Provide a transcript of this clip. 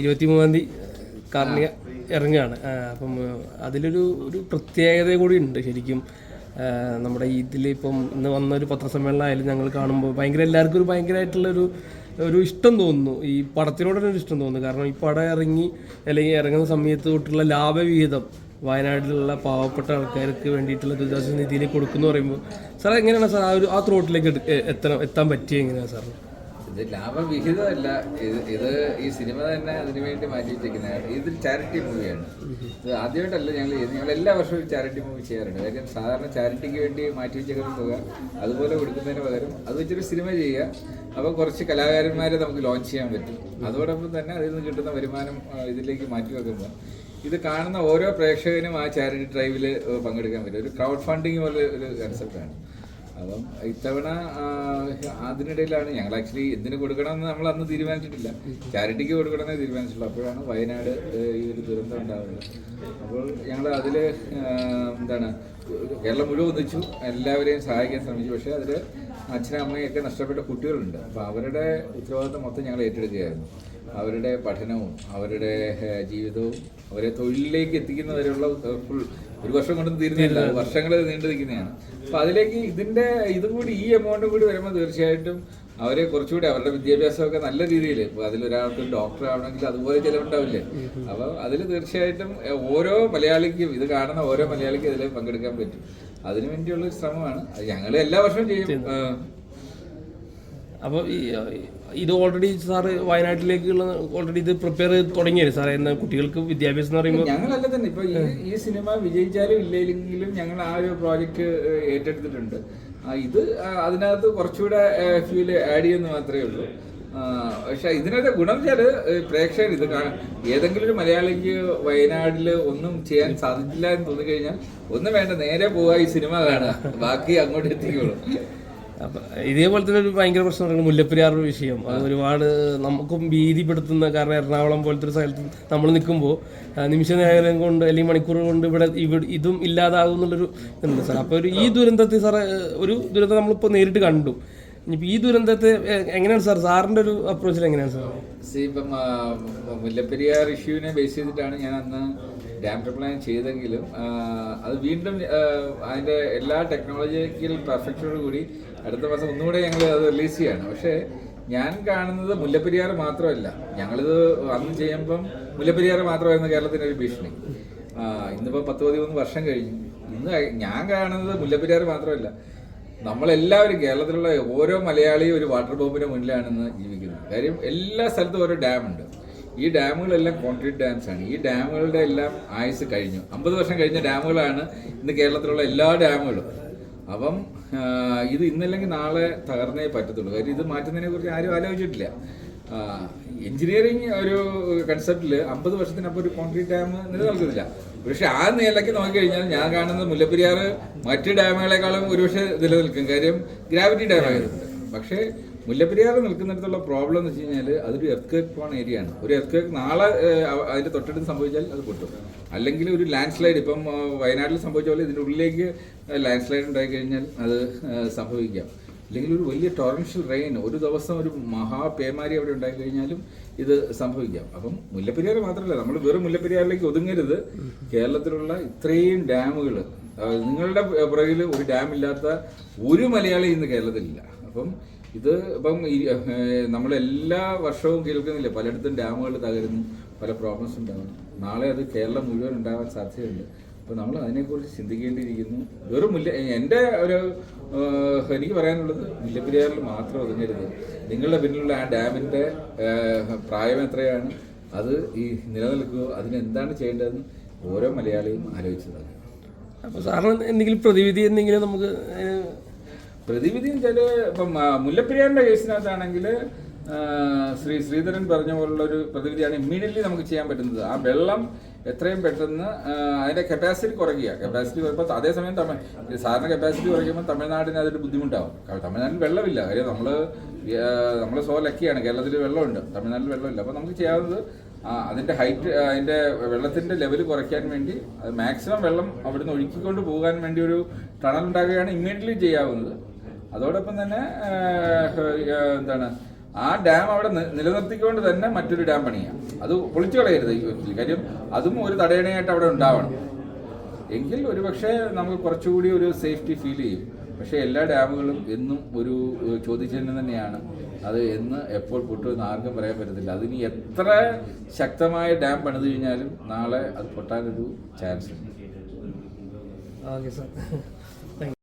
ഇരുപത്തി മൂന്നാം തീയതി കാർണിക ഇറങ്ങുകയാണ്. അപ്പം അതിലൊരു ഒരു പ്രത്യേകത കൂടി ഉണ്ട് ശരിക്കും. നമ്മുടെ നമ്മുടെ ഇതിലിപ്പം ഇന്ന് വന്ന ഒരു പത്രസമ്മേളനമായാലും ഞങ്ങൾ കാണുമ്പോൾ ഭയങ്കര എല്ലാവർക്കും ഒരു ഭയങ്കരമായിട്ടുള്ളൊരു ഒരു ഇഷ്ടം തോന്നുന്നു. ഈ പടത്തിനോട് തന്നെ ഒരു ഇഷ്ടം തോന്നുന്നു. കാരണം ഈ പടം ഇറങ്ങി അല്ലെങ്കിൽ ഇറങ്ങുന്ന സമയത്ത് തൊട്ടുള്ള ലാഭവിഹിതം വയനാട്ടിലുള്ള പാവപ്പെട്ട ആൾക്കാർക്ക് വേണ്ടിയിട്ടുള്ള ദുരിതാശ്വാസ നിധിയിലേക്ക് കൊടുക്കുന്നു പറയുമ്പോൾ സാർ എങ്ങനെയാണ് സാർ ആ ഒരു ആ ത്രോട്ടിലേക്ക് എത്തണം എത്താൻ പറ്റിയ എങ്ങനെയാണ് സാർ ഇത് ലാഭവിഹിതമല്ല. ഇത് ഇത് ഈ സിനിമ തന്നെ അതിനു വേണ്ടി മാറ്റി വെച്ചിരിക്കുന്നതാണ് ഇത് ചാരിറ്റി മൂവിയാണ്. ഇത് ആദ്യമായിട്ടല്ല ഞങ്ങൾ ഞങ്ങൾ എല്ലാ വർഷവും ചാരിറ്റി മൂവി ചെയ്യാറുണ്ട്. കാര്യം സാധാരണ ചാരിറ്റിക്ക് വേണ്ടി മാറ്റി വെച്ചേക്കുന്ന തുക അതുപോലെ കൊടുക്കുന്നതിന് പകരം അത് വെച്ചൊരു സിനിമ ചെയ്യുക. അപ്പോൾ കുറച്ച് കലാകാരന്മാരെ നമുക്ക് ലോഞ്ച് ചെയ്യാൻ പറ്റും. അതോടൊപ്പം തന്നെ അതിൽ നിന്ന് കിട്ടുന്ന വരുമാനം ഇതിലേക്ക് മാറ്റി വെക്കുമ്പോൾ ഇത് കാണുന്ന ഓരോ പ്രേക്ഷകനും ആ ചാരിറ്റി ഡ്രൈവിൽ പങ്കെടുക്കാൻ പറ്റും. ഒരു ക്രൗഡ് ഫണ്ടിങ് പോലെ ഒരു കൺസെപ്റ്റാണ് അപ്പം ഇത്തവണ അതിനിടയിലാണ് ഞങ്ങൾ ആക്ച്വലി എന്തിന് കൊടുക്കണമെന്ന് നമ്മൾ അന്ന് തീരുമാനിച്ചിട്ടില്ല. ചാരിറ്റിക്ക് കൊടുക്കണമെന്നേ തീരുമാനിച്ചിട്ടുള്ളൂ. അപ്പോഴാണ് വയനാട് ഈ ഒരു ദുരന്തം ഉണ്ടാവുന്നത്. അപ്പോൾ ഞങ്ങൾ അതിൽ എന്താണ് കേരളം മുഴുവൻ ഒന്നിച്ചു. എല്ലാവരെയും സഹായിക്കാൻ ശ്രമിച്ചു. പക്ഷേ അതിൽ അച്ഛനും അമ്മയൊക്കെ നഷ്ടപ്പെട്ട കുട്ടികളുണ്ട്. അപ്പോൾ അവരുടെ ഉത്തരവാദിത്തം മൊത്തം ഞങ്ങൾ ഏറ്റെടുക്കുകയായിരുന്നു. അവരുടെ പഠനവും അവരുടെ ജീവിതവും അവരെ തൊഴിലിലേക്ക് എത്തിക്കുന്നവരെയുള്ള ഫുൾ ഒരു വർഷം കൊണ്ടൊന്നും തീരുന്നില്ല. വർഷങ്ങൾ നീണ്ടു നിൽക്കുന്നതാണ്. അപ്പൊ അതിലേക്ക് ഇതിന്റെ ഇതും കൂടി ഈ എമൗണ്ടും കൂടി വരുമ്പോൾ തീർച്ചയായിട്ടും അവരെ കുറച്ചുകൂടി അവരുടെ വിദ്യാഭ്യാസമൊക്കെ നല്ല രീതിയിൽ ഇപ്പൊ അതിലൊരാൾക്ക് ഡോക്ടർ ആവണമെങ്കിൽ അതുപോലെ ചിലവുണ്ടാവില്ലേ? അപ്പൊ അതിൽ തീർച്ചയായിട്ടും ഓരോ മലയാളിക്കും ഇത് കാണുന്ന ഓരോ മലയാളിക്കും ഇതിൽ പങ്കെടുക്കാൻ പറ്റും. അതിനു വേണ്ടിയുള്ള ശ്രമമാണ്. ഞങ്ങൾ എല്ലാ വർഷവും ചെയ്യും. അപ്പോൾ ഈ ഇത് ഓൾറെഡി സാർ വയനാട്ടിലേക്കുള്ള ഓൾറെഡി ഇത് പ്രിപ്പയർ ചെയ്ത് തുടങ്ങിയത് സാറേ? എന്നാൽ കുട്ടികൾക്ക് വിദ്യാഭ്യാസം എന്ന് പറയുമ്പോൾ ഞങ്ങളല്ല തന്നെ. ഇപ്പൊ ഈ സിനിമ വിജയിച്ചാലും ഇല്ലെങ്കിലും ഞങ്ങൾ ആ ഒരു പ്രോജക്റ്റ് ഏറ്റെടുത്തിട്ടുണ്ട്. ഇത് അതിനകത്ത് കുറച്ചുകൂടെ ഫ്യൂൽ ആഡ് ചെയ്യുന്ന മാത്രമേ ഉള്ളൂ. പക്ഷേ ഇതിനകത്തെ ഗുണം വെച്ചാൽ ഏഹ്, പ്രേക്ഷകർ ഇത് ഏതെങ്കിലും ഒരു മലയാളിക്ക് വയനാട്ടിൽ ഒന്നും ചെയ്യാൻ സാധിച്ചില്ല എന്ന് തോന്നിക്കഴിഞ്ഞാൽ ഒന്നും വേണ്ട നേരെ പോവാ ഈ സിനിമ കാണുക ബാക്കി അങ്ങോട്ട് എത്തിക്കോളും. ഇതേപോലെ തന്നെ ഒരു ഭയങ്കര പ്രശ്നമാണ് മുല്ലപ്പെരിയാർ വിഷയം. അത് ഒരുപാട് നമുക്കും ഭീതിപ്പെടുത്തുന്ന കാരണം എറണാകുളം പോലത്തെ ഒരു സ്ഥലത്ത് നമ്മൾ നിൽക്കുമ്പോൾ നിമിഷ നേരം കൊണ്ട് അല്ലെങ്കിൽ മണിക്കൂർ കൊണ്ട് ഇവിടെ ഇവിടെ ഇതും ഇല്ലാതാകും എന്നുള്ളൊരു ഇതുണ്ട് സാർ. അപ്പോൾ ഒരു ഈ ദുരന്തത്തെ സാറ് ഒരു ദുരന്തം നമ്മളിപ്പോൾ നേരിട്ട് കണ്ടു. ഇനിയിപ്പോൾ ഈ ദുരന്തത്തെ എങ്ങനെയാണ് സാർ? സാറിന്റെ ഒരു അപ്രോച്ചിൽ എങ്ങനെയാണ് സാർ? ഇപ്പം മുല്ലപ്പെരിയാർ ഇഷ്യൂവിനെ ബേസ് ചെയ്തിട്ടാണ് ഞാൻ അന്ന് ഡാം പ്ലാൻ ചെയ്തെങ്കിലും അത് വീണ്ടും അതിന്റെ എല്ലാ ടെക്നോളജിക്കൽ പെർഫെക്ഷനോട് കൂടി അടുത്ത മാസം ഒന്നുകൂടെ ഞങ്ങൾ അത് റിലീസ് ചെയ്യാണ്. പക്ഷേ ഞാൻ കാണുന്നത് മുല്ലപ്പെരിയാർ മാത്രമല്ല. ഞങ്ങളിത് അന്ന് ചെയ്യുമ്പം മുല്ലപ്പെരിയാർ മാത്രമായിരുന്നു കേരളത്തിന്റെ ഒരു ഭീഷണി. ഇന്നിപ്പോൾ ഇന്നിപ്പം പത്ത് പതിമൂന്ന് വർഷം കഴിഞ്ഞു. ഇന്ന് ഞാൻ കാണുന്നത് മുല്ലപ്പെരിയാർ മാത്രമല്ല. നമ്മളെല്ലാവരും കേരളത്തിലുള്ള ഓരോ മലയാളിയും ഒരു വാട്ടർ ബോംബിന്റെ മുന്നിലാണെന്ന് ജീവിക്കുന്നത് കാര്യം എല്ലാ സ്ഥലത്തും ഓരോ ഡാം ഉണ്ട്. ഈ ഡാമുകളെല്ലാം കോൺക്രീറ്റ് ഡാംസ് ആണ് ഈ ഡാമുകളുടെ എല്ലാം ആയുസ് കഴിഞ്ഞു. അമ്പത് വർഷം കഴിഞ്ഞ ഡാമുകളാണ് ഇന്ന് കേരളത്തിലുള്ള എല്ലാ ഡാമുകളും. അപ്പം ഇത് ഇന്നല്ലെങ്കിൽ നാളെ തകർന്നേ പറ്റത്തുള്ളൂ. കാര്യം ഇത് മാറ്റുന്നതിനെ കുറിച്ച് ആരും ആലോചിച്ചിട്ടില്ല. എഞ്ചിനീയറിംഗ് ഒരു കൺസെപ്റ്റിൽ അമ്പത് വർഷത്തിനപ്പോൾ ഒരു കോൺക്രീറ്റ് ഡാം നിലനിൽക്കുന്നില്ല. പക്ഷെ ആ നിലയ്ക്ക് നോക്കിക്കഴിഞ്ഞാൽ ഞാൻ കാണുന്നത് മുല്ലപ്പെരിയാർ മറ്റ് ഡാമുകളെക്കാളും ഒരുപക്ഷെ നിലനിൽക്കും. കാര്യം ഗ്രാവിറ്റി ഡാം ആയതുകൊണ്ട് പക്ഷേ മുല്ലപ്പെരിയാർ നിൽക്കുന്നിടത്തുള്ള പ്രോബ്ലം എന്ന് വെച്ച് കഴിഞ്ഞാൽ അതൊരു എർത്ത് പോണ ഏരിയ ആണ്. ഒരു എർത്ത് നാളെ അതിന്റെ തൊട്ടടുത്ത് സംഭവിച്ചാൽ അത് പൊട്ടും. അല്ലെങ്കിൽ ഒരു ലാൻഡ് സ്ലൈഡ് ഇപ്പം വയനാട്ടിൽ സംഭവിച്ച പോലെ ഇതിന്റെ ഉള്ളിലേക്ക് ലാൻഡ് സ്ലൈഡ് ഉണ്ടായി കഴിഞ്ഞാൽ അത് സംഭവിക്കാം. അല്ലെങ്കിൽ ഒരു വലിയ ടോറൻഷ്യൽ റെയിൻ ഒരു ദിവസം ഒരു മഹാ പേമാരി അവിടെ ഉണ്ടായി കഴിഞ്ഞാലും ഇത് സംഭവിക്കാം. അപ്പം മുല്ലപ്പെരിയാർ മാത്രമല്ല നമ്മൾ വെറും മുല്ലപ്പെരിയാറിലേക്ക് ഒതുങ്ങരുത്. കേരളത്തിലുള്ള ഇത്രയും ഡാമുകൾ നിങ്ങളുടെ പുറകിൽ ഒരു ഡാം ഇല്ലാത്ത ഒരു മലയാളി ഇന്ന് കേരളത്തിലില്ല. അപ്പം ഇത് ഇപ്പം നമ്മളെല്ലാ വർഷവും കേൾക്കുന്നില്ല? പലയിടത്തും ഡാമുകൾ തകരുന്നു പല പ്രോബ്ലംസ് ഉണ്ടാകുന്നു. നാളെ അത് കേരളം മുഴുവൻ ഉണ്ടാവാൻ സാധ്യതയുണ്ട്. അപ്പോൾ നമ്മൾ അതിനെക്കുറിച്ച് ചിന്തിക്കേണ്ടിയിരിക്കുന്നു. വെറും മുല്ല എന്റെ ഒരു എനിക്ക് പറയാനുള്ളത് മുല്ലപ്പെരിയാറിൽ മാത്രം ഒതുങ്ങരുത്. നിങ്ങളുടെ പിന്നിലുള്ള ആ ഡാമിന്റെ പ്രായം എത്രയാണ്? അത് ഈ നിലനിൽക്കുക അതിനെന്താണ് ചെയ്യേണ്ടതെന്ന് ഓരോ മലയാളിയും ആലോചിച്ചതാണ് അപ്പോൾ സാറിന് എന്തെങ്കിലും പ്രതിവിധി എന്തെങ്കിലും നമുക്ക് പ്രതിവിധി വെച്ചാൽ ഇപ്പം മുല്ലപ്പെരിയാറിന്റെ കേസിനകത്താണെങ്കിൽ ശ്രീ ശ്രീധരൻ പറഞ്ഞ പോലുള്ള ഒരു പ്രതിവിധിയാണ് ഇമ്മീഡിയറ്റ്ലി നമുക്ക് ചെയ്യാൻ പറ്റുന്നത്. ആ വെള്ളം എത്രയും പെട്ടെന്ന് അതിന്റെ കപ്പാസിറ്റി കുറയ്ക്കുക. കപ്പാസിറ്റി കുറയ്പ്പോൾ അതേസമയം തമിഴ് സാറിന് കപ്പാസിറ്റി കുറയ്ക്കുമ്പോൾ തമിഴ്നാടിന് അതൊരു ബുദ്ധിമുട്ടാവും. തമിഴ്നാട്ടിൽ വെള്ളമില്ല. കാര്യം നമ്മൾ നമ്മൾ സോ ലക്കിയാണ്. കേരളത്തിൽ വെള്ളമുണ്ട്. തമിഴ്നാട്ടിൽ വെള്ളമില്ല. അപ്പോൾ നമുക്ക് ചെയ്യാവുന്നത് അതിന്റെ ഹൈറ്റ് അതിന്റെ വെള്ളത്തിന്റെ ലെവൽ കുറയ്ക്കാൻ വേണ്ടി മാക്സിമം വെള്ളം അവിടുന്ന് ഒഴുക്കിക്കൊണ്ട് പോകാൻ വേണ്ടി ഒരു ടണൽ ഉണ്ടാക്കുകയാണ് ഇമ്മീഡിയറ്റ്ലി ചെയ്യാവുന്നത്. അതോടൊപ്പം തന്നെ എന്താണ് ആ ഡാം അവിടെ നിലനിർത്തിക്കൊണ്ട് തന്നെ മറ്റൊരു ഡാം പണിയാം. അത് പൊളിച്ചു കളയരുത്. കാര്യം അതും ഒരു തടയണയായിട്ട് അവിടെ ഉണ്ടാവണം. എങ്കിൽ ഒരുപക്ഷെ നമുക്ക് കുറച്ചുകൂടി ഒരു സേഫ്റ്റി ഫീൽ ചെയ്യും. പക്ഷേ എല്ലാ ഡാമുകളും എന്നും ഒരു ചോദ്യചിഹ്നം തന്നെയാണ്. അത് എന്ന് എപ്പോൾ പൊട്ടുമെന്ന് ആർക്കും പറയാൻ പറ്റത്തില്ല. അതിന് എത്ര ശക്തമായ ഡാം പണിത് കഴിഞ്ഞാലും നാളെ അത് പൊട്ടാനൊരു ചാൻസ് ഉണ്ട്. Okay sir.